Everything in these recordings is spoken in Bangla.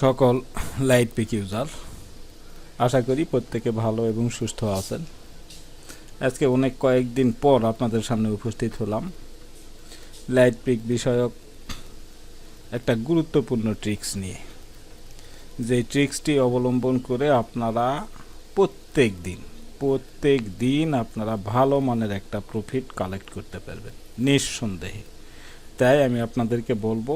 সকল লাইট পিক ইউজার আশা করি প্রত্যেকে ভালো এবং সুস্থ আছেন। আজকে অনেক কয়েকদিন পর আপনাদের সামনে উপস্থিত হলাম। লাইট পিক বিষয়ক একটা গুরুত্বপূর্ণ ট্রিক্স নিয়ে। যে ট্রিক্সটি অবলম্বন করে আপনারা প্রত্যেক দিন প্রত্যেক দিন আপনারা ভালো মানের একটা প্রফিট কালেক্ট করতে পারবেন, নিঃসন্দেহে। তাই আমি আপনাদেরকে বলব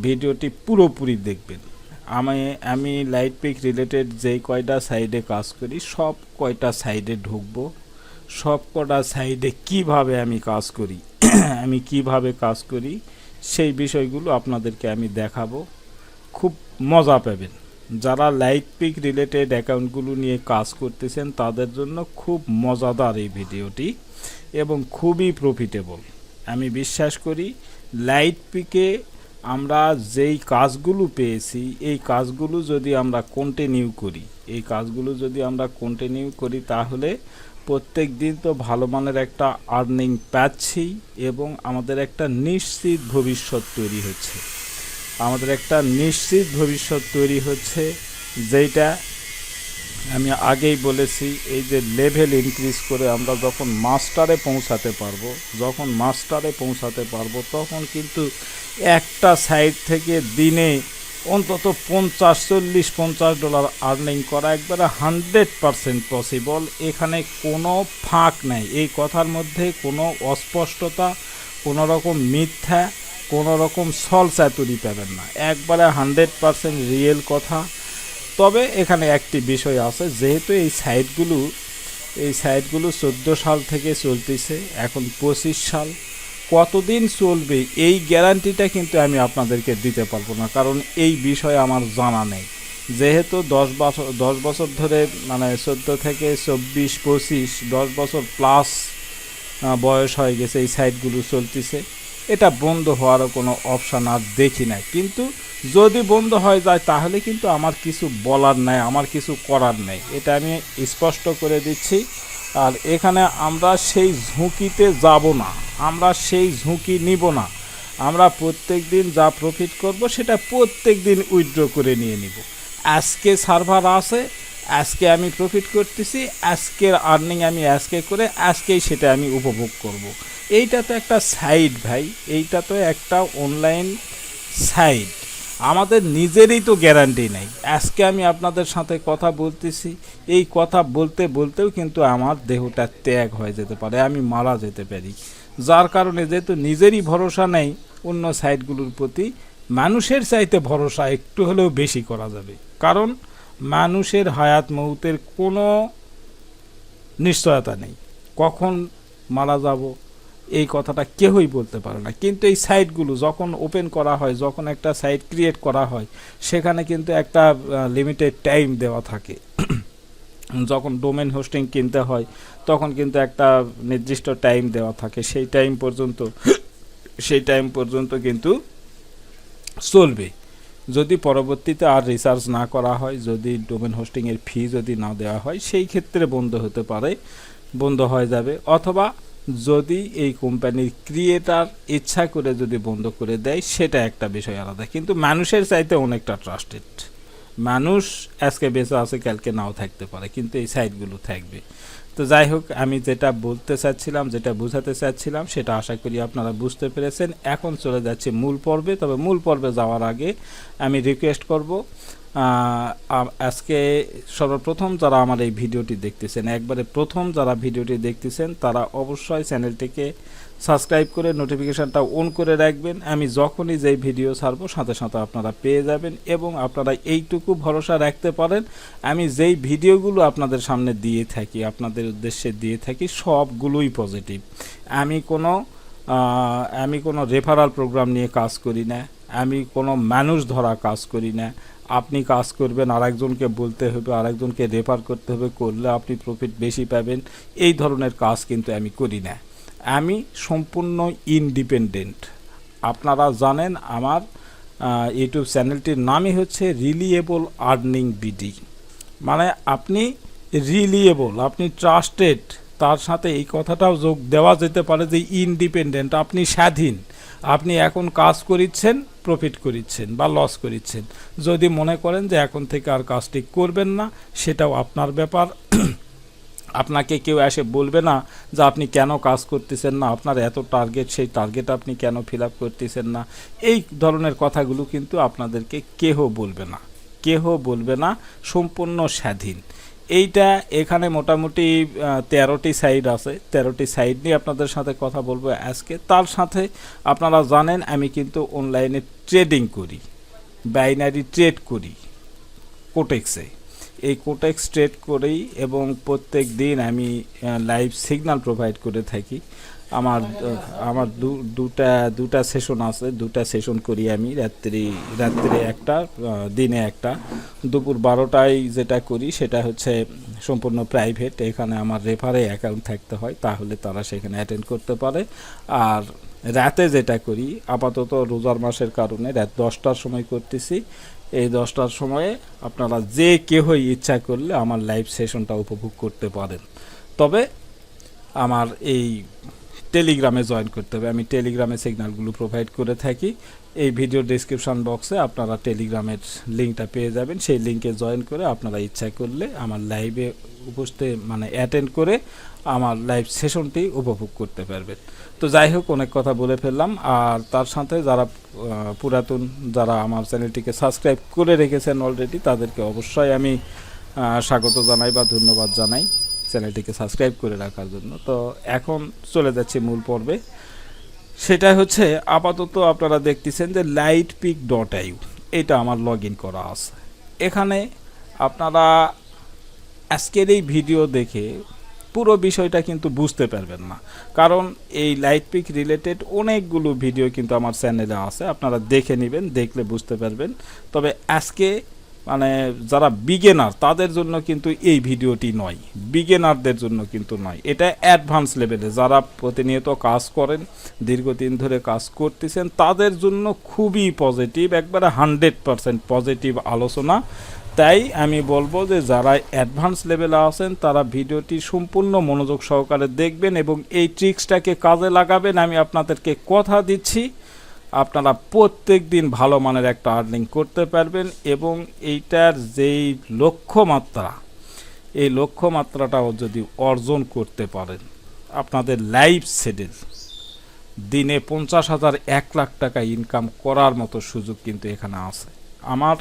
ভিডিওটি পুরোপুরি দেখবেন। আমি আমি লাইট পিক রিলেটেড যেই কয়টা সাইডে কাজ করি, সব কয়টা সাইডে ঢুকবো। সব কটা সাইডে কীভাবে আমি কাজ করি, আমি কীভাবে কাজ করি, সেই বিষয়গুলো আপনাদেরকে আমি দেখাবো। খুব মজা পাবেন। যারা লাইট পিক রিলেটেড অ্যাকাউন্টগুলো নিয়ে কাজ করতেছেন, তাদের জন্য খুব মজাদার এই ভিডিওটি এবং খুবই প্রফিটেবল আমি বিশ্বাস করি লাইট পিকে আমরা যেই কাজগুলো পেয়েছি, এই কাজগুলো যদি আমরা কন্টিনিউ করি, এই কাজগুলো যদি আমরা কন্টিনিউ করি তাহলে প্রত্যেক দিন তো ভালো মানের একটা আর্নিং পাচ্ছি এবং আমাদের একটা নিশ্চিত ভবিষ্যৎ তৈরি হচ্ছে। আমাদের একটা নিশ্চিত ভবিষ্যৎ তৈরি হচ্ছে যেটা আমি আগেই বলেছি, এই যে লেভেল ইনক্রিজ করে আমরা যখন মাস্টারে পৌঁছাতে পারব, যখন মাস্টারে পৌঁছাতে পারব, তখন কিন্তু একটা সাইড থেকে দিনে অন্তত পঞ্চাশ, চল্লিশ, পঞ্চাশ ডলার আর্নিং করা একবারে হান্ড্রেড পারসেন্ট পসিবল এখানে কোনো ফাঁক নাই। এই কথার মধ্যে কোনো অস্পষ্টতা, কোনো রকম মিথ্যা, কোনো রকম সল চাতুরি পাবেন না। একবারে হান্ড্রেড পারসেন্ট রিয়েল কথা। তবে এখানে একটি বিষয় আছে, যেহেতু এই সাইটগুলো এই সাইটগুলো চোদ্দ সাল থেকে চলতেছে, এখন পঁচিশ সাল, কতদিন চলবে এই গ্যারান্টিটা কিন্তু আমি আপনাদেরকে দিতে পারব না, কারণ এই বিষয়ে আমার জানা নেই। যেহেতু দশ বছর দশ বছর ধরে মানে চোদ্দ থেকে চব্বিশ, পঁচিশ, দশ বছর প্লাস বয়স হয়ে গেছে এই সাইটগুলো চলতেছে। এটা বন্ধ হওয়ারও কোনো অপশান আর দেখি নাই। কিন্তু যদি বন্ধ হয়ে যায়, তাহলে কিন্তু আমার কিছু বলার নাই, আমার কিছু করার নেই। এটা আমি স্পষ্ট করে দিচ্ছি। আর এখানে আমরা সেই ঝুঁকিতে যাব না। আমরা সেই ঝুঁকি নিব না। আমরা প্রত্যেক দিন যা প্রফিট করব, সেটা প্রত্যেক দিন উইথড্র করে নিয়ে নিব। আজকে সার্ভার আছে আজকে আমি প্রফিট করতেছি, আজকের আর্নিং আমি আজকে করে, আজকেই সেটা আমি উপভোগ করব। এইটা তো একটা সাইড ভাই, এইটা তো একটা অনলাইন সাইট আমাদের নিজেরই তো গ্যারান্টি নেই। আজকে আমি আপনাদের সাথে কথা বলতেছি, এই কথা বলতে বলতেও কিন্তু আমার দেহটা ত্যাগ হয়ে যেতে পারে, আমি মারা যেতে পারি। যার কারণে যেহেতু নিজেরই ভরসা নেই, অন্য সাইটগুলোর প্রতি, মানুষের চাইতে ভরসা একটু হলেও বেশি করা যাবে। কারণ মানুষের হায়াত মৌতের কোনো নিশ্চয়তা নেই। কখন মারা যাব, এই কথাটা কেউই বলতে পারে না। কিন্তু এই সাইটগুলো যখন ওপেন করা হয়, যখন একটা সাইট ক্রিয়েট করা হয়, সেখানে কিন্তু একটা লিমিটেড টাইম দেওয়া থাকে। যখন ডোমেন হোস্টিং কিনতে হয়, তখন কিন্তু একটা নির্দিষ্ট টাইম দেওয়া থাকে। সেই টাইম পর্যন্ত, সেই টাইম পর্যন্ত কিন্তু চলবে। যদি পরবর্তীতে আর রিসার্চ না করা হয়, যদি ডোমেন হোস্টিংয়ের ফি যদি না দেওয়া হয়, সেই ক্ষেত্রে বন্ধ হতে পারে, বন্ধ হয়ে যাবে। অথবা যদি এই কোম্পানির ক্রিয়েটার ইচ্ছা করে যদি বন্ধ করে দেয়, সেটা একটা বিষয় আলাদা। কিন্তু মানুষের চাইতে অনেকটা ট্রাস্টেড মানুষ আজকে বেঁচে আছে, কালকে নাও থাকতে পারে, কিন্তু এই সাইটগুলো থাকবে। তো যাই হোক, আমি যেটা বলতে চাচ্ছিলাম, যেটা বোঝাতে চাচ্ছিলাম, সেটা আশা করি আপনারা বুঝতে পেরেছেন। এখন চলে যাচ্ছে মূল পর্বে, তবে মূল পর্বে যাওয়ার আগে আমি রিকোয়েস্ট করব আজকে সর্বপ্রথম যারা আমার এই ভিডিওটি দেখতেছেন, একবারে প্রথম যারা ভিডিওটি দেখতেছেন, তারা অবশ্যই চ্যানেলটিকে সাবস্ক্রাইব করে নোটিফিকেশানটা অন করে রাখবেন। আমি যখনই যেই ভিডিও ছাড়বো, সাথে সাথে আপনারা পেয়ে যাবেন এবং আপনারা এইটুকু ভরসা রাখতে পারেন। আমি যেই ভিডিওগুলো আপনাদের সামনে দিয়ে থাকি, আপনাদের উদ্দেশ্যে দিয়ে থাকি, সবগুলোই পজিটিভ আমি কোনো আমি কোনো রেফারাল প্রোগ্রাম নিয়ে কাজ করি না। আমি কোনো মানুষ ধরা কাজ করি না। আপনি কাজ করবেন, আরেকজনকে বলতে হবে, আরেকজনকে রেফার করতে হবে, করলে আপনি প্রফিট বেশি পাবেন। এই ধরনের কাজ কিন্তু আমি করি না। আমি সম্পূর্ণ ইনডিপেন্ডেন্ট আপনারা জানেন আমার ইউটিউব চ্যানেলটির নামই হচ্ছে রিলিয়েবল আর্নিং বিডি মানে আপনি রিলিয়েবল আপনি ট্রাস্টেড তার সাথে এই কথাটাও যোগ দেওয়া যেতে পারে যে ইনডিপেন্ডেন্ট আপনি স্বাধীন, আপনি এখন কাজ করিচ্ছেন প্রফিট করিচ্ছেন বা লস করিচ্ছেন। যদি মনে করেন যে এখন থেকে আর কাজটি করবেন না, সেটাও আপনার ব্যাপার। আপনাকে কেউ এসে বলবে না যে আপনি কেন কাজ করতেছেন না, আপনার এত টার্গেট সেই টার্গেট আপনি কেন ফিল আপ করতেছেন না। এই ধরনের কথাগুলো কিন্তু আপনাদেরকে কেহ বলবে না। কেহ বলবে না, সম্পূর্ণ স্বাধীন। এইটা এখানে মোটামুটি তেরোটি সাইড আছে। তেরোটি সাইড নিয়ে আপনাদের সাথে কথা বলব আজকে। তার সাথে আপনারা জানেন, আমি কিন্তু অনলাইনে ট্রেডিং করি। বাইনারি ট্রেড করি। কোটেক্সে এই কোটেক্স ট্রেড করেই এবং প্রত্যেক দিন আমি লাইভ সিগন্যাল প্রোভাইড করে থাকি। আমার আমার দুটা দুটা সেশন আছে, দুটা সেশন করি আমি রাত্রি, রাত্রে একটা দিনে একটা। দুপুর বারোটায় যেটা করি সেটা হচ্ছে সম্পূর্ণ প্রাইভেট এখানে আমার রেফারে অ্যাকাউন্ট থাকতে হয়, তাহলে তারা সেখানে অ্যাটেন্ড করতে পারে। আর রাতে যেটা করি, আপাতত রোজার মাসের কারণে রাত দশটার সময় করতেছি। এই দশটার সময়ে আপনারা যে কেউই ইচ্ছা করলে আমার লাইভ সেশনটা উপভোগ করতে পারেন। তবে আমার এই টেলিগ্রামে জয়েন করতে হবে। আমি টেলিগ্রামে সিগনালগুলো প্রোভাইড করে থাকি। এই ভিডিও ডিসক্রিপশন বক্সে আপনারা টেলিগ্রামের লিঙ্কটা পেয়ে যাবেন। সেই লিঙ্কে জয়েন করে আপনারা ইচ্ছা করলে আমার লাইভে উপস্থিত মানে অ্যাটেন্ড করে আমার লাইভ সেশনটি উপভোগ করতে পারবেন। তো যাই হোক, অনেক কথা বলে ফেললাম। আর তার সাথে যারা পুরাতন, যারা আমার চ্যানেলটিকে সাবস্ক্রাইব করে রেখেছেন অলরেডি তাদেরকে অবশ্যই আমি স্বাগত জানাই বা ধন্যবাদ জানাই চ্যানেলটিকে সাবস্ক্রাইব করে রাখার জন্য। তো এখন চলে যাচ্ছে মূল পর্বে। সেটা হচ্ছে আপাতত আপনারা দেখতেছেন যে লাইট পিক ডট আইউ এটা আমার লগ করা আছে। এখানে আপনারা আজকের এই ভিডিও দেখে পুরো বিষয়টা কিন্তু বুঝতে পারবেন না। কারণ এই লাইট পিক রিলেটেড অনেকগুলো ভিডিও কিন্তু আমার চ্যানেলে আছে, আপনারা দেখে নেবেন, দেখলে বুঝতে পারবেন। তবে আজকে মানে যারা বিগেনার তাদের জন্য কিন্তু এই ভিডিওটি নয়। বিগেনারদের জন্য কিন্তু নয়। এটা অ্যাডভান্স লেভেলে যারা প্রতিনিয়ত কাজ করেন, দীর্ঘদিন ধরে কাজ করতেছেন, তাদের জন্য খুবই পজিটিভ একবারে হান্ড্রেড পারসেন্ট পজিটিভ আলোচনা। তাই আমি বলব যে যারা অ্যাডভান্স লেভেলে আছেন, তারা ভিডিওটি সম্পূর্ণ মনোযোগ সহকারে দেখবেন এবং এই ট্রিক্সটাকে কাজে লাগাবেন। আমি আপনাদেরকে কথা দিচ্ছি। আপনারা প্রত্যেক দিন ভালো মানের একটা আর্নিং করতে পারবেন এবং এইটার যেই লক্ষ্যমাত্রা, এই লক্ষ্যমাত্রাটাও যদি অর্জন করতে পারেন, আপনাদের লাইফ সেটেল দিনে পঞ্চাশ হাজার এক লাখ টাকা ইনকাম করার মতো সুযোগ কিন্তু এখানে আছে। আমার,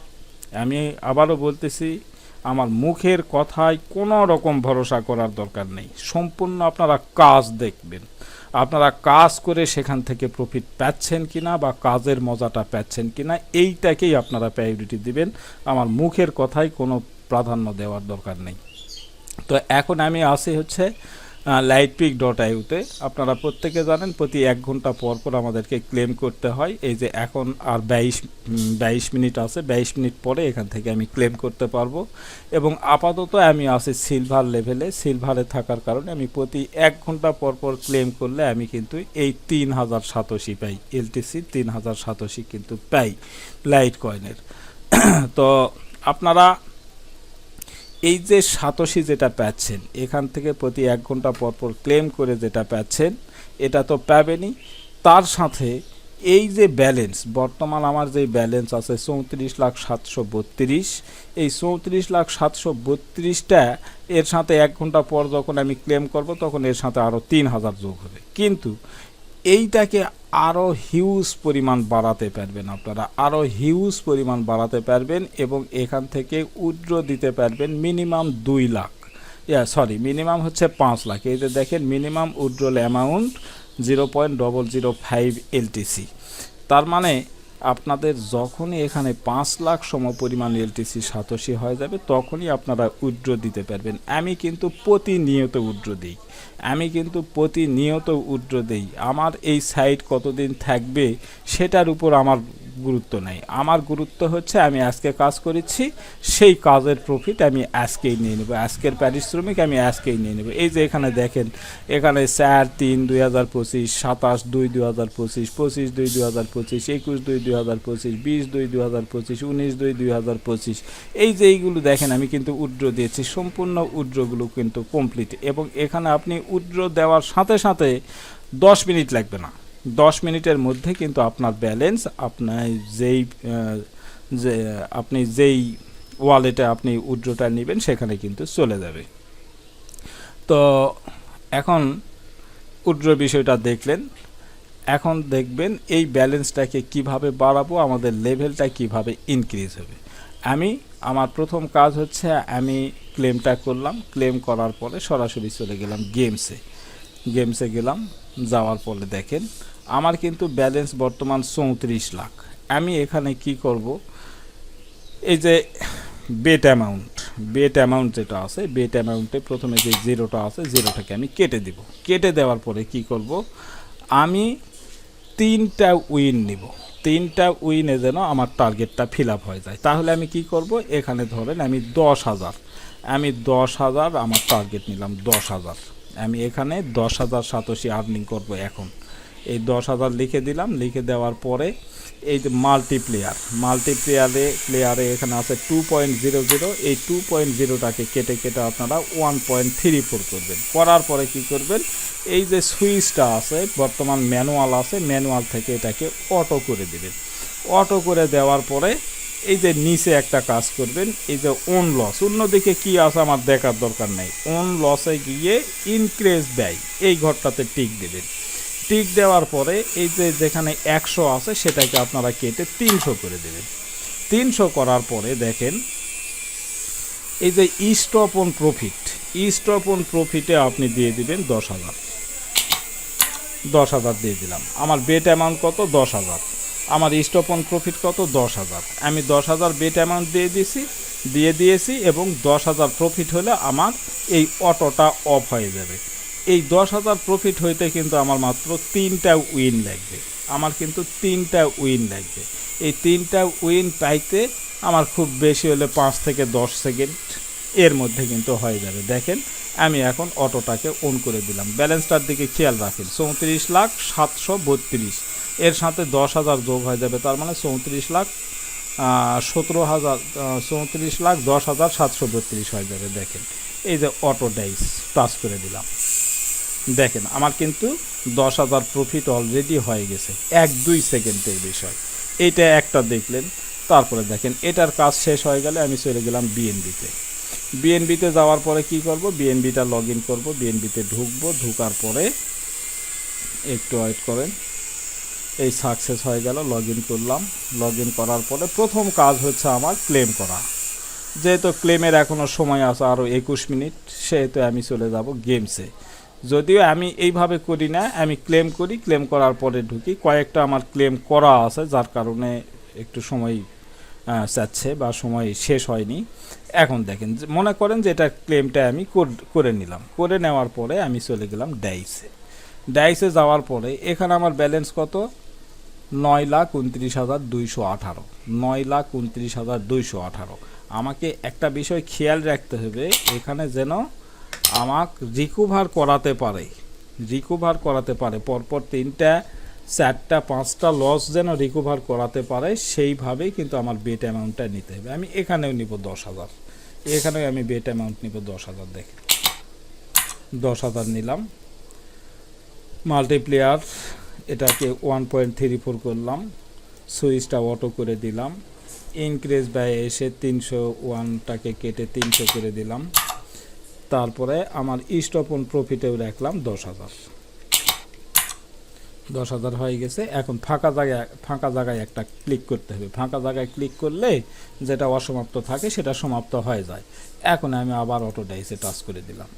আমি আবারও বলতেছি, আমার মুখের কথায় কোনো রকম ভরসা করার দরকার নেই। সম্পূর্ণ আপনারা কাজ দেখবেন। আপনারা কাজ করে সেখান থেকে প্রফিট পাচ্ছেন কিনা বা কাজের মজাটা পাচ্ছেন কিনা, এইটাকেই আপনারা প্রায়োরিটি দিবেন। আমার মুখের কথায় কোনো প্রাধান্য দেওয়ার দরকার নেই। তো এখন আমি আসি হচ্ছে লাইট পিক ডট আইউতে আপনারা প্রত্যেকে জানেন, প্রতি এক ঘণ্টা পর পর আমাদেরকে ক্লেম করতে হয়। এই যে এখন আর বাইশ বাইশ মিনিট আছে, বাইশ মিনিট পরে এখান থেকে আমি ক্লেম করতে পারব। এবং আপাতত আমি আছি সিলভার লেভেলে সিলভারে থাকার কারণে আমি প্রতি এক ঘণ্টা পর পর ক্লেম করলে আমি কিন্তু এই তিন হাজার সাতশি পাই। এলটিসি তিন হাজার সাতশি কিন্তু পাই। লাইট কয়েনের তো আপনারা এই যে সাতশি যেটা পাচ্ছেন, এখান থেকে প্রতি এক ঘণ্টা পর পর ক্লেম করে যেটা পাচ্ছেন, এটা তো পাবেনই। তার সাথে এই যে ব্যালেন্স বর্তমান আমার যে ব্যালেন্স আছে চৌত্রিশ লাখ সাতশো বত্রিশ। এই চৌত্রিশ লাখ সাতশো বত্রিশটা এর সাথে এক ঘণ্টা পর যখন আমি ক্লেম করব, তখন এর সাথে আরও তিন হাজার যোগ হবে। কিন্তু এইটাকে আরও হিউজ পরিমাণ বাড়াতে পারবেন আপনারা। আরও হিউজ পরিমাণ বাড়াতে পারবেন এবং এখান থেকে উইড্রো দিতে পারবেন মিনিমাম দুই লাখ। ইয়া সরি মিনিমাম হচ্ছে পাঁচ লাখ। এই যে দেখেন, minimum withdrawal amount zero point double zero five LTC তার মানে আপনাদের যখনই এখানে পাঁচ লাখ সম পরিমাণ এলটিসি সাতশি হয়ে যাবে, তখনই আপনারা উইড্রো দিতে পারবেন। আমি কিন্তু প্রতিনিয়ত উইড্রো দিই। আমি কিন্তু প্রতিনিয়ত উদ্র দেই। আমার এই সাইট কতদিন থাকবে সেটার উপর আমার গুরুত্ব নেই। আমার গুরুত্ব হচ্ছে আমি আজকে কাজ করেছি, সেই কাজের প্রফিট আমি আজকেই নিয়ে নেব। আজকের পারিশ্রমিক আমি আজকেই নিয়ে নেব। এই যে এখানে দেখেন, এখানে চার তিন দুই হাজার পঁচিশ, সাতাশ দুই দুই হাজার পঁচিশ পঁচিশ দুই দুই হাজার পঁচিশ, একুশ দুই দুই হাজার পঁচিশ, বিশ দুই দুই হাজার পঁচিশ, উনিশ দুই দুই হাজার পঁচিশ। এই যে এইগুলো দেখেন, আমি কিন্তু উড্রো দিয়েছি। সম্পূর্ণ উড্রোগুলো কিন্তু কমপ্লিট এবং এখানে আপনি উড্রো দেওয়ার সাথে সাথে দশ মিনিট লাগবে না। দশ মিনিটের মধ্যে কিন্তু আপনার ব্যালেন্স আপনার যেই যে, আপনি যেই ওয়ালেটে আপনি উইথড্রটা নেবেন, সেখানে কিন্তু চলে যাবে। তো এখন উইথড্র বিষয়টা দেখলেন। এখন দেখবেন এই ব্যালেন্সটাকে কীভাবে বাড়াবো, আমাদের লেভেলটা কীভাবে ইনক্রিজ হবে। আমি, আমার প্রথম কাজ হচ্ছে আমি ক্লেমটা করলাম। ক্লেম করার পরে সরাসরি চলে গেলাম গেমসে গেমসে গেলাম। যাওয়ার পরে দেখেন, আমার কিন্তু ব্যালেন্স বর্তমান চৌত্রিশ লাখ। আমি এখানে কি করব? এই যে বেট অ্যামাউন্ট বেট অ্যামাউন্ট যেটা আছে বেট অ্যামাউন্টে প্রথমে যে জিরোটা আছে জিরোটাকে আমি কেটে দিব। কেটে দেওয়ার পরে কি করব? আমি তিনটা উইন নিব। তিনটা উইনে যেন আমার টার্গেটটা ফিল আপ হয়ে যায়। তাহলে আমি কি করব? এখানে ধরেন আমি দশ হাজার। আমি দশ হাজার, আমার টার্গেট নিলাম দশ হাজার। আমি এখানে দশ হাজার সাতশি আর্নিং করব এখন। এই দশ হাজার লিখে দিলাম, লিখে দেওয়ার পরে এই যে মাল্টিপ্লেয়ার মাল্টিপ্লেয়ারে প্লেয়ারে এখানে আছে টু পয়েন্ট জিরো জিরো এই টু পয়েন্ট জিরোটাকে কেটে কেটে আপনারা ওয়ান পয়েন্ট থ্রি ফোর করবেন। করার পরে কি করবেন, এই যে সুইচটা আছে, বর্তমান ম্যানুয়াল আছে, ম্যানুয়াল থেকে এটাকে অটো করে দেবেন। অটো করে দেওয়ার পরে এই যে নিচে একটা কাজ করবেন, এই যে ওন লস অন্যদিকে কি আছে আমার দেখার দরকার নেই। ওন লসে গিয়ে ইনক্রিজ ব্যয়, এই ঘরটাতে টিক দেবেন। টিক দেওয়ার পরে এই যে যেখানে একশো আছে, সেটাকে আপনারা কেটে তিনশো করে দেবেন। তিনশো করার পরে দেখেন, এই যে stop on profit stop on প্রফিটে আপনি দিয়ে দিবেন দশ হাজার। দশ হাজার দিয়ে দিলাম। আমার বেট অ্যামাউন্ট কত? দশ হাজার। আমার স্টপ অন প্রফিট কত? দশ হাজার। আমি দশ হাজার বেট অ্যামাউন্ট দিয়ে দিয়েছি দিয়ে দিয়েছি এবং দশ হাজার প্রফিট হলে আমার এই অটোটা অফ হয়ে যাবে। এই দশ হাজার প্রফিট হইতে কিন্তু আমার মাত্র তিনটা উইন লাগবে। আমার কিন্তু তিনটা উইন লাগবে। এই তিনটা উইন পাইতে আমার খুব বেশি হলে পাঁচ থেকে দশ সেকেন্ড এর মধ্যে কিন্তু হয়ে যাবে। দেখেন, আমি এখন অটোটাকে অন করে দিলাম। ব্যালেন্সটার দিকে খেয়াল রাখেন। চৌত্রিশ লাখ সাতশো বত্রিশ। এর সাথে দশ হাজার যোগ হয়ে যাবে, তার মানে চৌত্রিশ লাখ সতেরো হাজার চৌত্রিশ লাখ দশ হাজার সাতশো বত্রিশ হয়ে যাবে, দেখেন। এই যে অটো ডাইস টাচ করে দিলাম। দেখেন, আমার কিন্তু দশ হাজার প্রফিট অলরেডি হয়ে গেছে, এক দুই সেকেন্ডের বিষয়। এইটা একটা দেখলেন, তারপরে দেখেন, এটার কাজ শেষ হয়ে গেলে আমি চলে গেলাম বিএনবিতে বিএনবিতে যাওয়ার পরে কি করব? বিএনবিটা লগ ইন করব বিএনবিতে ঢুকবো, ঢুকার পরে একটু ওয়েট করেন। এই সাকসেস হয়ে গেল লগ করলাম। লগ করার পরে প্রথম কাজ হচ্ছে আমার ক্লেম করা। যেহেতু ক্লেমের এখনও সময় আছে আরও একুশ মিনিট, সেহেতু আমি চলে যাব গেমসে যদিও আমি এইভাবে করি না, আমি ক্লেম করি ক্লেম করার পরে ঢুকি। কয়েকটা আমার ক্লেম করা আছে, যার কারণে একটু সময় চাচ্ছে বা সময় শেষ হয়নি। এখন দেখেন মনে করেন যে এটা ক্লেমটা আমি করে নিলাম। করে নেওয়ার পরে আমি চলে গেলাম ডাইসে ডাইসে যাওয়ার পরে এখানে আমার ব্যালেন্স কত? নয় লাখ উনত্রিশ হাজার দুইশো আঠারো। নয় লাখ উনত্রিশ হাজার দুইশো আঠারো। আমাকে একটা বিষয় খেয়াল রাখতে হবে, এখানে যেন আমাক রিকভার করাতে পারে রিকভার করাতে পারে। পরপর তিনটা, চারটা, পাঁচটা লস যেন রিকভার করাতে পারে, সেইভাবেই কিন্তু আমার বেট অ্যামাউন্টটা নিতে হবে। আমি এখানেও নিব দশ হাজার। এখানেও আমি বেট অ্যামাউন্ট নিব দশ হাজার দেখে দশ হাজার নিলাম। মাল্টিপ্লেয়ার এটাকে ওয়ান পয়েন্ট থ্রি ফোর করলাম, সুইচটা অটো করে দিলাম ইনক্রিজ ব্যয় এসে তিনশো ওয়ানটাকে কেটে তিনশো করে দিলাম, তারপরে আমার স্টপ অন প্রফিটেও রাখলাম দশ হাজার। দশ হাজার হয়ে গেছে, এখন ফাঁকা জায়গায় ফাঁকা জায়গায় একটা ক্লিক করতে হবে। ফাঁকা জায়গায় ক্লিক করলে যেটা অসমাপ্ত থাকে সেটা সমাপ্ত হয়ে যায়। এখন আমি আবার অটো ডাইসে টাচ করে দিলাম।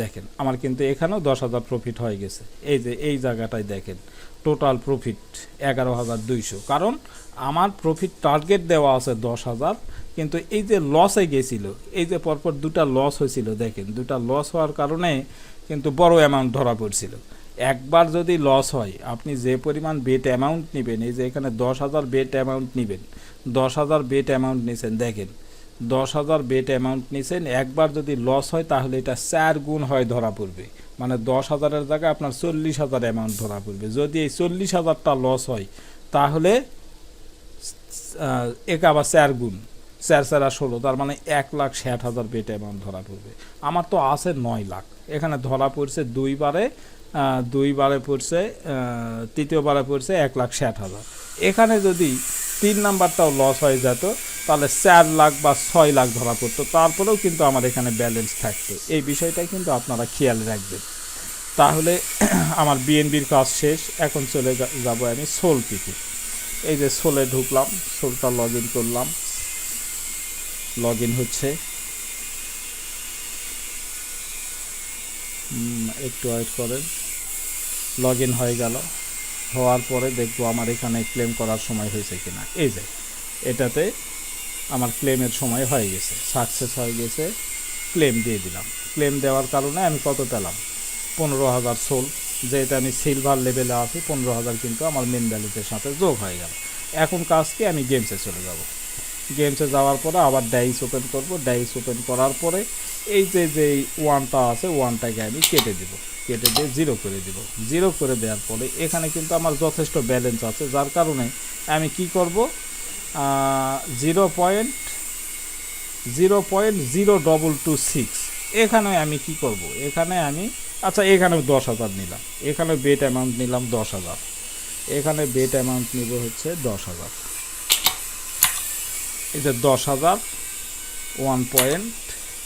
দেখেন, আমার কিন্তু এখানেও দশ হাজার প্রফিট হয়ে গেছে। এই যে, এই জায়গাটায় দেখেন টোটাল প্রফিট এগারো হাজার দুইশো। কারণ আমার প্রফিট টার্গেট দেওয়া আছে দশ হাজার, কিন্তু এই যে লসে গেছিল, এই যে পরপর দুটা লস হয়েছিল, দেখেন, দুটা লস হওয়ার কারণে কিন্তু বড় অ্যামাউন্ট ধরা পড়ছিল। একবার যদি লস হয়, আপনি যে পরিমাণ বেট অ্যামাউন্ট নেবেন, এই যে এখানে দশ হাজার বেট অ্যামাউন্ট নেবেন, দশ হাজার বেট অ্যামাউন্ট নিয়েছেন দেখেন দশ হাজার বেট অ্যামাউন্ট নিছেন, একবার যদি লস হয় তাহলে এটা চার গুণ হয় ধরা পড়বে। মানে দশ হাজারের জায়গায় আপনার চল্লিশ হাজার অ্যামাউন্ট ধরা পড়বে। যদি এই চল্লিশ হাজারটা লস হয়, তাহলে এক আবার চার গুণ, চার চার আর ষোলো, তার মানে এক লাখ ষাট হাজার বেট অ্যামাউন্ট ধরা পড়বে। আমার তো আছে নয় লাখ। এখানে ধরা পড়ছে দুইবারে দুইবারে পড়ছে তৃতীয়বারে পড়ছে এক লাখ ষাট হাজার। এখানে যদি তিন নাম্বারটাও লস হয়ে যেত তাহলে চার লাখ বা ছয় লাখ ধরা পড়তো। তারপরেও কিন্তু আমার এখানে ব্যালেন্স থাকতো। এই বিষয়টা কিন্তু আপনারা খেয়াল রাখবেন। তাহলে আমার বিএনবির কাজ শেষ। এখন চলে যাব আমি সোল পিকে এই যে সোলে ঢুকলাম, সোলটা লগ ইন করলাম। লগ ইন হচ্ছে একটু ওয়েট করেন। লগ ইন হয়ে গেল। হওয়ার পরে দেখব আমার এখানে ক্লেম করার সময় হয়েছে কিনা। এই যে, এটাতে আমার ক্লেমের সময় হয়ে গেছে। সাকসেস হয়ে গেছে। ক্লেম দিয়ে দিলাম। ক্লেম দেওয়ার কারণে আমি কত পেলাম? পনেরো হাজার সোল যেটা আমি সিলভার লেভেলে আছি, পনেরো হাজার কিন্তু আমার মেন ব্যালেন্সের সাথে যোগ হয়ে গেল। এখন কাজকে আমি গেমসে চলে যাব। গেমসে যাওয়ার পরে আবার ডাইস ওপেন করব। ডাইস ওপেন করার পরে এই যে যে ওয়ানটা আছে ওয়ানটাকে আমি কেটে দেব। কেটে দিয়ে জিরো করে দিব। জিরো করে দেওয়ার পরে এখানে কিন্তু আমার যথেষ্ট ব্যালেন্স আছে। যার কারণে আমি কি করব? Zero point zero point zero double two six এখানে আমি কি করব? এখানে আমি আচ্ছা এখানেও দশ হাজার নিলাম। এখানে বেট অ্যামাউন্ট নিলাম দশ হাজার। এখানে বেট অ্যামাউন্ট নিব হচ্ছে দশ হাজার। এই যে দশ হাজার ওয়ান পয়েন্ট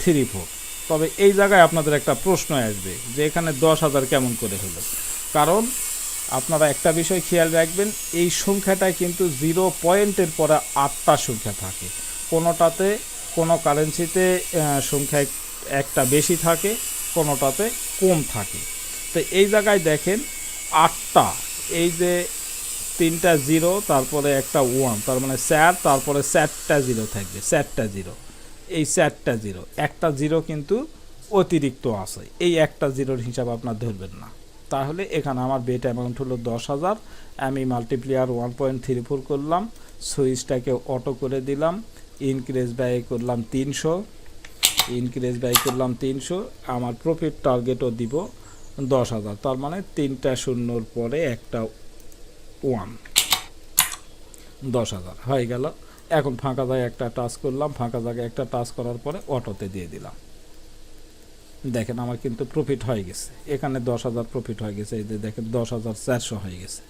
থ্রি ফোর তবে এই জায়গায় আপনাদের একটা প্রশ্ন আসবে যে এখানে দশ হাজার কেমন করে হলো? কারণ আপনারা একটা বিষয় খেয়াল রাখবেন, এই সংখ্যাটায় কিন্তু জিরো পয়েন্টের পরে আটটা সংখ্যা থাকে। কোনোটাতে কোনো কারেন্সিতে সংখ্যা একটা বেশি থাকে, কোনোটাতে কম থাকে। তো এই জায়গায় দেখেন আটটা, এই যে তিনটা জিরো, তারপরে একটা ওয়ান, তার মানে স্যার, তারপরে স্যারটা জিরো থাকবে, স্যারটা জিরো। এই চারটা জিরো, একটা জিরো কিন্তু অতিরিক্ত আছে, এই একটা জিরোর হিসাব আপনার ধরবেন না। তাহলে এখানে আমার বেট অ্যামাউন্ট হলো দশ হাজার। আমি multiplayer one point three four করলাম সুইচটাকে অটো করে দিলাম ইনক্রিজ ব্যয় করলাম তিনশো ইনক্রিজ ব্যয় করলাম তিনশো, আমার প্রফিট টার্গেটও দিব দশ হাজার। তার মানে তিনটা শূন্যর পরে একটা ওয়ান দশ হাজার, হয়ে গেল। এখন ফাঁকা জায়গায় একটা টাচ করলাম, ফাঁকা জায়গায় একটা টাচ করার পরে অটোতে দিয়ে দিলাম। দেখেন আমার কিন্তু প্রফিট হয়ে গেছে। এখানে দশ হাজার প্রফিট হয়ে গেছে, এই যে দেখেন দশ হাজার চারশো হয়ে গেছে।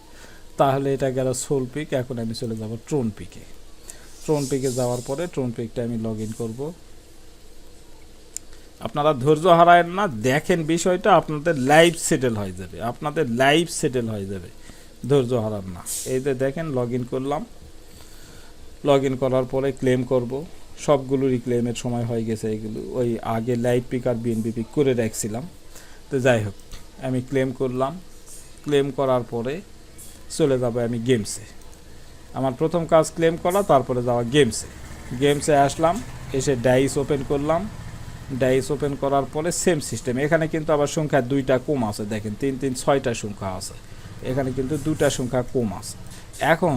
তাহলে এটা গেল সোল পিক এখন আমি চলে যাব ট্রোন পিকে ট্রোন পিকে যাওয়ার পরে ট্রোন পিকটা আমি লগ ইন করব। আপনারা ধৈর্য হারায়েন না, দেখেন বিষয়টা, আপনাদের লাইভ সেটেল হয়ে যাবে। আপনাদের লাইভ সেটেল হয়ে যাবে। ধৈর্য হারান না। এই যে দেখেন লগ ইন করলাম। লগ ইন করার পরে ক্লেম করব। সবগুলোরই রিক্লেমের সময় হয়ে গেছে, এগুলো ওই আগে লাইভ পিক আর বিএনপি পিক করে রাখছিলাম। তো যাই হোক, আমি ক্লেম করলাম। ক্লেম করার পরে চলে যাব আমি গেমসে আমার প্রথম কাজ ক্লেম করা, তারপরে যাওয়া গেমসে গেমসে আসলাম, এসে ডাইস ওপেন করলাম। ডাইস ওপেন করার পরে সেম সিস্টেম এখানে কিন্তু আবার সংখ্যা দুইটা কম আছে, দেখেন, তিন তিন, ছয়টা সংখ্যা আছে। এখানে কিন্তু দুটা সংখ্যা কম আছে। এখন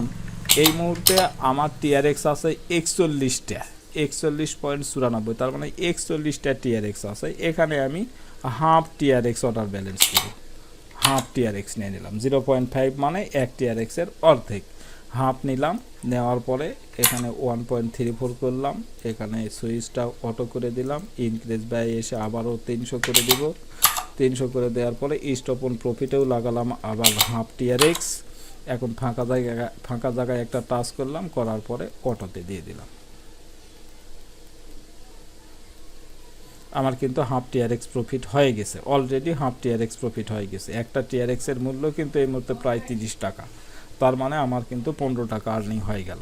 এই মুহূর্তে আমার টিআরএক্স আছে একচল্লিশটা। একচল্লিশ পয়েন্ট চুরানব্বই, তার মানে একচল্লিশটা টিআরএক্স আছে। এখানে আমি হাফ টিআরএক্স অর্ডার ব্যালেন্স করি। হাফ টিআরএক্স নিয়ে নিলাম। জিরো পয়েন্ট ফাইভ মানে এক টিআরএক্সের অর্ধেক। হাফ নিলাম, নেওয়ার পরে এখানে ওয়ান পয়েন্ট থ্রি ফোর করলাম। এখানে সুইচটা অটো করে দিলাম। ইনক্রিজ ব্যয় এসে আবারও তিনশো করে দিব। তিনশো করে দেওয়ার পরে স্টপন প্রফিটেও লাগালাম আবার হাফ টিআরএক্স এখন ফাঁকা জায়গায় ফাঁকা জায়গায় একটা টাচ করলাম, করার পরে অটোতে দিয়ে দিলাম। আমার কিন্তু হাফ টিআরএক্স প্রফিট হয়ে গেছে। অলরেডি হাফ টিআরএক্স প্রফিট হয়ে গেছে। একটা টিআরএক্সের মূল্য কিন্তু এই মুহূর্তে প্রায় তিরিশ টাকা। তার মানে আমার কিন্তু পনেরো টাকা আর্নিং হয়ে গেল।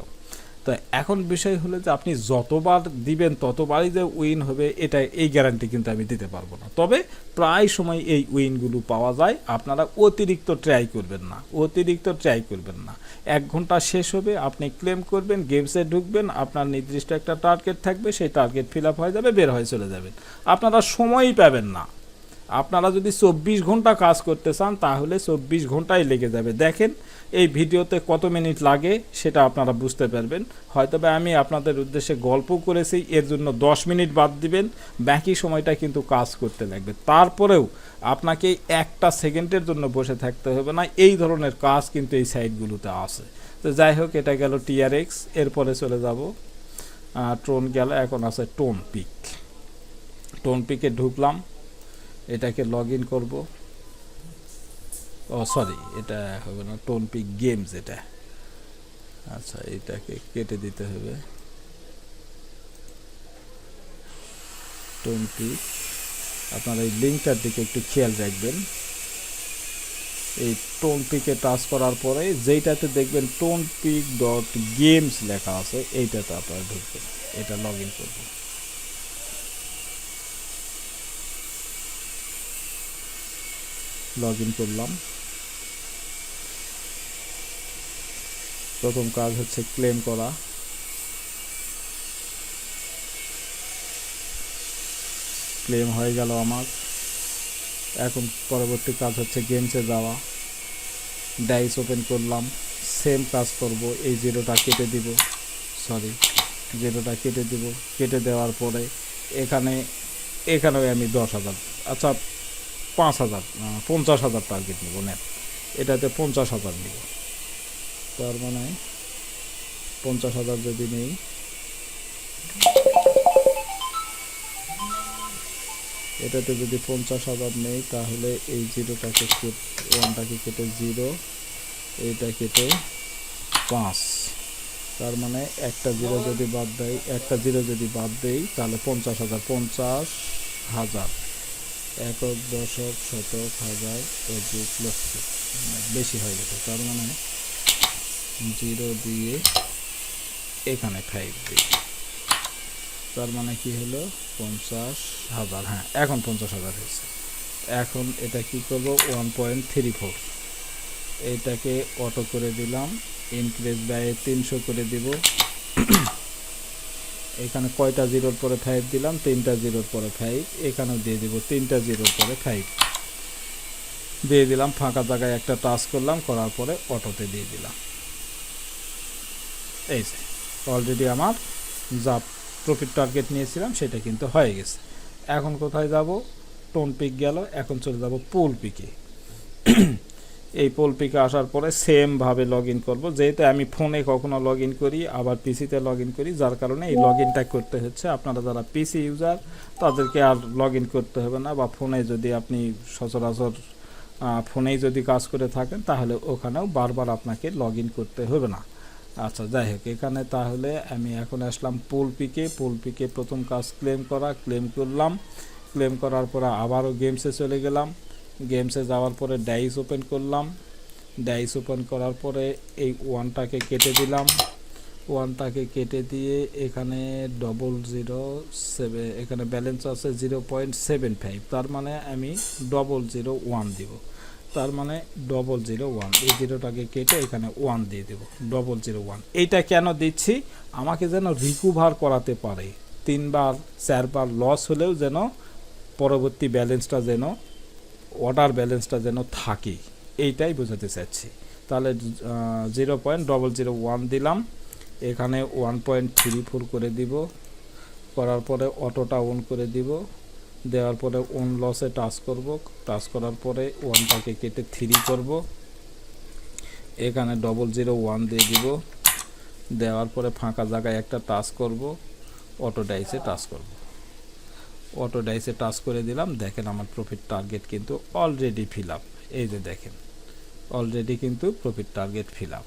তো এখন বিষয় হলো যে আপনি যতবার দিবেন, ততবারই যে উইন হবে এটা এই গ্যারান্টি কিন্তু আমি দিতে পারব না। তবে প্রায় সময় এই উইনগুলো পাওয়া যায়। আপনারা অতিরিক্ত ট্রাই করবেন না। অতিরিক্ত ট্রাই করবেন না। এক ঘণ্টা শেষ হবে, আপনি ক্লেম করবেন গেমসে ঢুকবেন, আপনার নির্দিষ্ট একটা টার্গেট থাকবে, সেই টার্গেট ফিল আপ হয়ে যাবে, বের হয়ে চলে যাবেন। আপনারা সময়ই পাবেন না। আপনারা যদি চব্বিশ ঘণ্টা কাজ করতে চান, তাহলে চব্বিশ ঘন্টাই লেগে যাবে। দেখেন এই ভিডিওতে কত মিনিট লাগে সেটা আপনারা বুঝতে পারবেন। হয়তো বা আমি আপনাদের উদ্দেশ্যে গল্প করেছি, এর জন্য দশ মিনিট বাদ দিবেন, বাকি সময়টা কিন্তু কাজ করতে লাগবে। তারপরেও আপনাকে একটা সেকেন্ডের জন্য বসে থাকতে হবে না, এই ধরনের কাজ কিন্তু এই সাইটগুলোতে আছে। তো যাই হোক, এটা গেল টিআরএক্স এরপরে চলে যাব। ট্রোন গেল, এখন আছে টোন পিক টোন পিকে ঢুকলাম, এটাকে লগ ইন করব। ও সরি এটা হবে না টোন পিক গেমস এটা। আচ্ছা এটাকে কেটে দিতে হবে। টোন পিক আপনারা এই লিঙ্কটার দিকে একটু খেয়াল রাখবেন। এই টোন পিকে টাচ করার পরে যেইটাতে দেখবেন টোন পিক ডট গেমস লেখা আছে, এইটাতে আপনারা ঢুকবেন। এটা লগ ইন করবেন। লগ ইন করলাম। প্রথম কাজ হচ্ছে ক্লেম করা। ক্লেম হয়ে গেল আমার। এখন পরবর্তী কাজ হচ্ছে গেমসে যাওয়া। ডাইস ওপেন করলাম। সেম কাজ করব। এই জিরোটা কেটে দিব। সরি জিরোটা কেটে দিব। কেটে দেওয়ার পরে এখানে, এখানেও আমি দশ হাজার আচ্ছা পাঁচ হাজার পঞ্চাশ হাজার টার্গেট নেব নেট এটাতে পঞ্চাশ হাজার নেব। তার মানে পঞ্চাশ হাজার যদি নেই। এটাতে যদি পঞ্চাশ হাজার নেই, তাহলে এই জিরোটাকে ওয়ানটাকে কেটে জিরো, এইটা কেটে পাঁচ। তার মানে একটা জিরো যদি বাদ দেয়, একটা জিরো যদি বাদ দেই, তাহলে পঞ্চাশ হাজার পঞ্চাশ হাজার। একক দশক শতক হাজার লক্ষ মানে বেশি হয়ে গেছে। তার মানে জিরো দিয়ে এখানে ফাইভ দিই। তার মানে কি হলো? পঞ্চাশ হাজার হ্যাঁ এখন পঞ্চাশ হাজার হয়েছে। এখন এটা কি করব? ওয়ান পয়েন্ট থ্রি ফোর এইটাকে অটো করে দিলাম ইনক্রিজ ব্যয়ে তিনশো করে দিব। এখানে কয়টা জিরোর পরে ফাইভ দিলাম? তিনটা জিরোর পরে ফাইভ এখানেও দিয়ে দিব তিনটা জিরোর পরে ফাইভ দিয়ে দিলাম, ফাঁকা জায়গায় একটা টাচ করলাম, করার পরে অটোতে দিয়ে দিলাম। এই যে অলরেডি আমার যা প্রফিট টার্গেট নিয়েছিলাম সেটা কিন্তু হয়ে গেছে। এখন কোথায় যাব? টোন পিক গেল, এখন চলে যাব পোল পিকে এই পোল পিকে আসার পরে সেমভাবে লগ ইন করব, যেহেতু আমি ফোনে কখনো লগ ইন করি, আবার পিসিতে লগ ইন করি, যার কারণে এই লগ ইনটা করতে হচ্ছে। আপনারা যারা পিসি ইউজার তাদেরকে আর লগ ইন করতে হবে না, বা ফোনে যদি আপনি সচরাচর ফোনেই যদি কাজ করে থাকেন, তাহলে ওখানেও বারবার আপনাকে লগ ইন করতে হবে না। আচ্ছা যাই হোক এখানে তাহলে আমি এখন আসলাম পোল পিকে পোল পিকে প্রথম কাজ ক্লেম করা ক্লেম করলাম। ক্লেম করার পরে আবারও গেমসে চলে গেলাম। গেমসে যাওয়ার পরে ডাইস ওপেন করলাম। ডাইস ওপেন করার পরে এই ওয়ানটাকে কেটে দিলাম। ওয়ানটাকে কেটে দিয়ে এখানে ডবল জিরো সেভেন এখানে ব্যালেন্স আছে জিরো পয়েন্ট সেভেন ফাইভ তার মানে আমি ডবল জিরো ওয়ান দিব। তার মানে ডবল জিরো ওয়ান এই জিরোটাকে কেটে এখানে ওয়ান দিয়ে দেবো। ডবল জিরো ওয়ান এইটা কেন দিচ্ছি? আমাকে যেন রিকুভার করাতে পারে। তিনবার, চারবার লস হলেও যেন পরবর্তী ব্যালেন্সটা যেন অর্ডার ব্যালেন্সটা যেন থাকে। এইটাই বোঝাতে চাচ্ছি। তাহলে zero point double zero one দিলাম। এখানে ওয়ান পয়েন্ট থ্রি ফোর করে দিব। করার পরে অটোটা অন করে দিব। দেওয়ার পরে ওন লসে টাচ করব। টাচ করার পরে ওয়ানটাকে কেটে থ্রি করব। এখানে ডবল জিরো ওয়ান দিয়ে দিব। দেওয়ার পরে ফাঁকা জায়গায় একটা টাচ করব। অটো ডাইসে টাচ করব। অটো ডাইসে টাচ করে দিলাম। দেখেন আমার প্রফিট টার্গেট কিন্তু অলরেডি ফিল আপ এই যে দেখেন অলরেডি কিন্তু প্রফিট টার্গেট ফিল আপ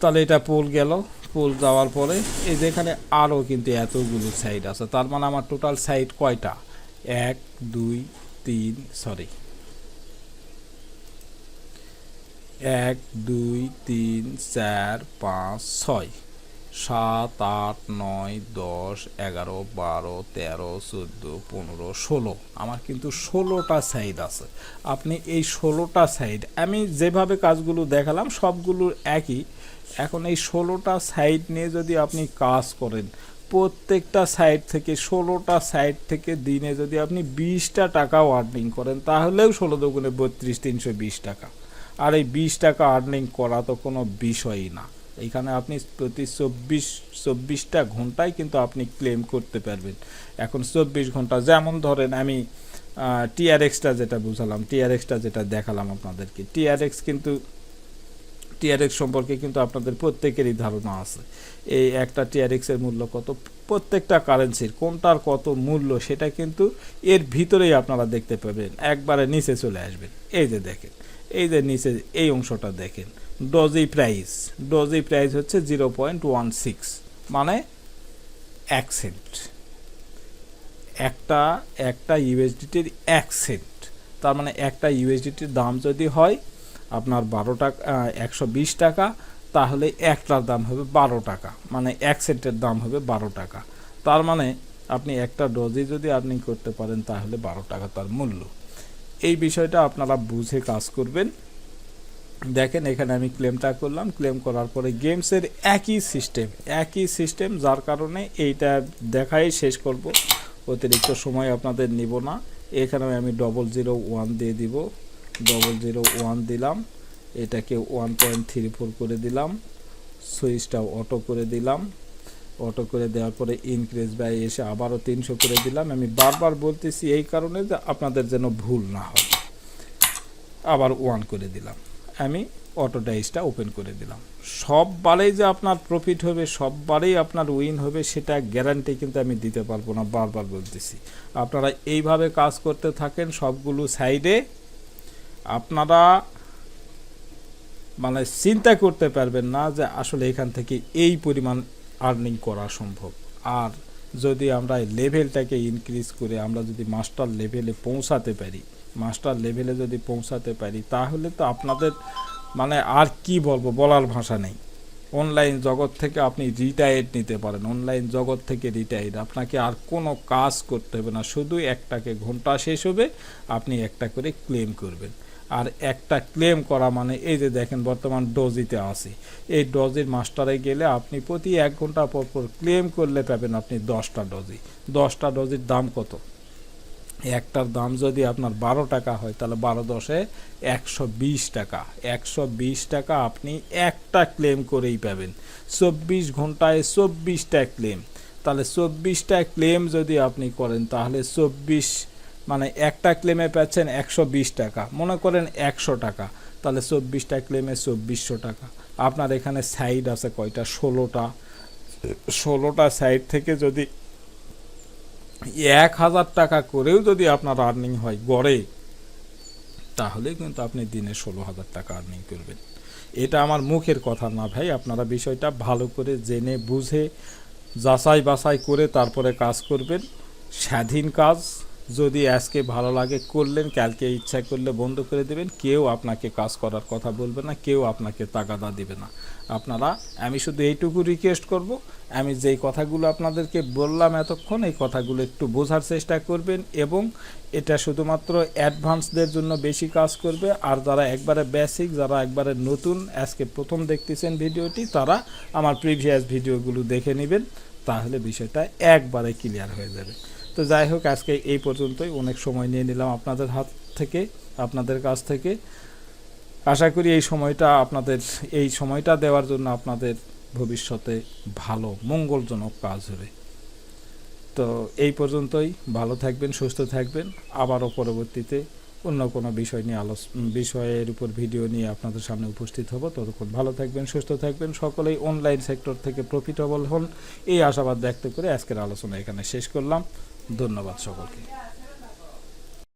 তাহলে এটা পোল গেল। পোল যাওয়ার পরে এই যে এখানে আরও কিন্তু এতগুলো সাইড আছে, তার মানে আমার টোটাল সাইড কয়টা? এক, দুই, তিন সরি এক, দুই, তিন, চার, পাঁচ, ছয়। সাত, আট, নয়, দশ, এগারো, বারো, তেরো, চোদ্দ, পনেরো, ষোলো। আমার কিন্তু ষোলোটা সাইড আছে। আপনি এই ষোলোটা সাইড, আমি যেভাবে কাজগুলো দেখালাম, সবগুলো একই। এখন এই ষোলোটা সাইড নিয়ে যদি আপনি কাজ করেন, প্রত্যেকটা সাইড থেকে, ষোলোটা সাইড থেকে দিনে যদি আপনি বিশটা টাকাও আর্নিং করেন, তাহলেও ষোলো দুগুণে বত্রিশ তিনশো বিশ টাকা। আর এই বিশ টাকা আর্নিং করা তো কোনো বিষয়ই না। এইখানে আপনি প্রতি চব্বিশ, চব্বিশটা ঘন্টায় কিন্তু আপনি ক্লেম করতে পারবেন। এখন চব্বিশ ঘণ্টা, যেমন ধরেন আমি টিআরএক্সটা যেটা বুঝালাম টিআরএক্সটা যেটা দেখালাম আপনাদেরকে টিআরএক্স কিন্তু টিআরএক্স সম্পর্কে কিন্তু আপনাদের প্রত্যেকেরই ধারণা আছে। এই একটা টিআরএক্সের মূল্য কত? প্রত্যেকটা কারেন্সির কোনটার কত মূল্য সেটা কিন্তু এর ভিতরেই আপনারা দেখতে পাবেন। একবারে নিচে চলে আসবেন। এই যে দেখেন, এই যে নিচে, এই অংশটা দেখেন। ডজি প্রাইস ডজি প্রাইস হচ্ছে জিরো পয়েন্ট ওয়ান সিক্স মানে এক সেন্ট একটা একটা ইউএসডিটির এক সেন্ট তার মানে একটা ইউএসডিটির দাম যদি হয় আপনার বারো টাকা একশো বিশ টাকা, তাহলে একটার দাম হবে বারো টাকা। মানে এক সেন্টের দাম হবে বারো টাকা। তার মানে আপনি একটা ডোজে যদি আপনি করতে পারেন, তাহলে বারো টাকা তার মূল্য। এই বিষয়টা আপনারা বুঝে কাজ করবেন। দেখেন, এখানে আমি ক্লেমটা করলাম। ক্লেম করার পরে গেমসের একই সিস্টেম একই সিস্টেম যার কারণে এইটা দেখাই শেষ করব। অতিরিক্ত সময় আপনাদের নিব না। এখানে আমি ডবল জিরো ওয়ান দিয়ে দিব। ডবল জিরো ওয়ান দিলাম। এটাকে ওয়ান পয়েন্ট থ্রি ফোর করে দিলাম। সুইচটা অটো করে দিলাম। অটো করে দেওয়ার পরে ইনক্রিজ ব্যয় এসে আবারও তিনশো করে দিলাম। আমি বারবার বলতেছি এই কারণে যে আপনাদের যেন ভুল না হয়। আবার ওয়ান করে দিলাম। আমি অটো ডাইসটা ওপেন করে দিলাম। সববারেই যে আপনার প্রফিট হবে সববারেই আপনার উইন হবে, সেটা গ্যারান্টি কিন্তু আমি দিতে পারব না, বারবার বলতেছি। আপনারা এইভাবে কাজ করতে থাকেন, সবগুলো সাইডে আপনারা মানে চিন্তা করতে পারবেন না যে আসলে এখান থেকে এই পরিমাণ আর্নিং করা সম্ভব। আর যদি আমরা লেভেলটাকে ইনক্রিজ করে আমরা যদি মাস্টার লেভেলে পৌঁছাতে পারি মাস্টার লেভেলে যদি পৌঁছাতে পারি, তাহলে তো আপনাদের মানে আর কি বলব, বলার ভাষা নেই। অনলাইন জগৎ থেকে আপনি রিটায়ার্ড নিতে পারেন, অনলাইন জগৎ থেকে রিটায়ার্ড। আপনাকে আর কোনো কাজ করতে হবে না, শুধু একটাকে ঘণ্টা শেষ হবে, আপনি একটা করে ক্লেম করবেন। আর একটা ক্লেম করা মানে এই যে দেখেন বর্তমান ডোজিতে আসি এই ডোজির মাস্টারে গেলে আপনি প্রতি এক ঘণ্টা পর পর ক্লেম করলে পাবেন আপনি দশটা ডোজি। দশটা ডোজির দাম কত? একটার দাম যদি আপনার বারো টাকা হয়, তাহলে বারো দশে একশো বিশ টাকা। একশো বিশ টাকা আপনি একটা ক্লেম করেই পাবেন। চব্বিশ ঘন্টায় চব্বিশটা ক্লেম তাহলে চব্বিশটা ক্লেম যদি আপনি করেন, তাহলে চব্বিশ মানে একটা ক্লেমে পাচ্ছেন একশো বিশ টাকা। মনে করেন একশো টাকা। তাহলে চব্বিশটা ক্লেমে চব্বিশশো টাকা। আপনার এখানে সাইড আছে কয়টা? ষোলোটা। ষোলোটা সাইড থেকে যদি এক হাজার টাকা করেও যদি আপনার আর্নিং হয় গড়ে, তাহলে কিন্তু আপনি দিনে ষোলো হাজার টাকা আর্নিং করবেন। এটা আমার মুখের কথা না ভাই, আপনারা বিষয়টা ভালো করে জেনে, বুঝে, যাচাই বাছাই করে তারপরে কাজ করবেন। স্বাধীন কাজ, যদি আজকে ভালো লাগে করলেন, কালকে ইচ্ছা করলে বন্ধ করে দেবেন, কেউ আপনাকে কাজ করার কথা বলবে না, কেউ আপনাকে তাগাদা দেবে না। আপনারা, আমি শুধু এইটুকু রিকোয়েস্ট করব, আমি যেই কথাগুলো আপনাদেরকে বললাম এতক্ষণ, এই কথাগুলো একটু বোঝার চেষ্টা করবেন এবং এটা শুধুমাত্র অ্যাডভান্সদের জন্য বেশি কাজ করবে। আর যারা একবারে বেসিক যারা একবারে নতুন, আজকে প্রথম দেখতেছেন ভিডিওটি, তারা আমার প্রিভিয়াস ভিডিওগুলো দেখে নেবেন, তাহলে বিষয়টা একবারে ক্লিয়ার হয়ে যাবে। তো যাই হোক, আজকে এই পর্যন্তই। অনেক সময় নিয়ে নিলাম আপনাদের হাত থেকে, আপনাদের কাছ থেকে। আশা করি এই সময়টা আপনাদের, এই সময়টা দেওয়ার জন্য আপনাদের ভবিষ্যতে ভালো, মঙ্গলজনক কাজ হবে। তো এই পর্যন্তই, ভালো থাকবেন, সুস্থ থাকবেন। আবারও পরবর্তীতে অন্য কোনো বিষয় নিয়ে আলোচ, বিষয়ের উপর ভিডিও নিয়ে আপনাদের সামনে উপস্থিত হব। ততক্ষণ ভালো থাকবেন, সুস্থ থাকবেন। সকলেই অনলাইন সেক্টর থেকে প্রফিটেবল হন। এই আশাবাদ ব্যক্ত করে আজকের আলোচনা এখানে শেষ করলাম। ধন্যবাদ সকলকে।